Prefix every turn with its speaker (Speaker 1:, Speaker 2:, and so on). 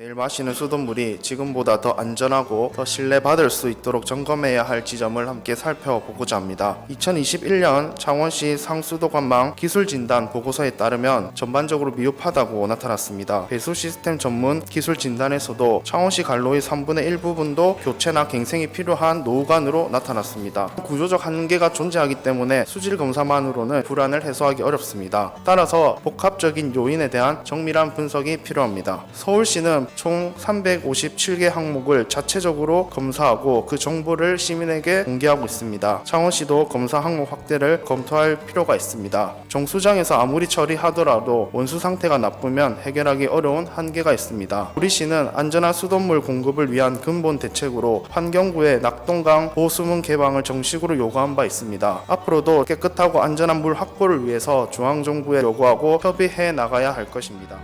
Speaker 1: 매일 마시는 수돗물이 지금보다 더 안전하고 더 신뢰받을 수 있도록 점검해야 할 지점을 함께 살펴보고자 합니다. 2021년 창원시 상수도 관망 기술 진단 보고서에 따르면 전반적으로 미흡하다고 나타났습니다. 배수 시스템 전문 기술 진단에서도 창원시 관로의 3분의 1 부분도 교체나 갱생이 필요한 노후관으로 나타났습니다. 구조적 한계가 존재하기 때문에 수질 검사만으로는 불안을 해소하기 어렵습니다. 따라서 복합적인 요인에 대한 정밀한 분석이 필요합니다. 서울시는 총 357개 항목을 자체적으로 검사하고 그 정보를 시민에게 공개하고 있습니다. 창원시도 검사 항목 확대를 검토할 필요가 있습니다. 정수장에서 아무리 처리하더라도 원수 상태가 나쁘면 해결하기 어려운 한계가 있습니다. 우리 시는 안전한 수돗물 공급을 위한 근본 대책으로 환경부의 낙동강 보수문 개방을 정식으로 요구한 바 있습니다. 앞으로도 깨끗하고 안전한 물 확보를 위해서 중앙정부에 요구하고 협의해 나가야 할 것입니다.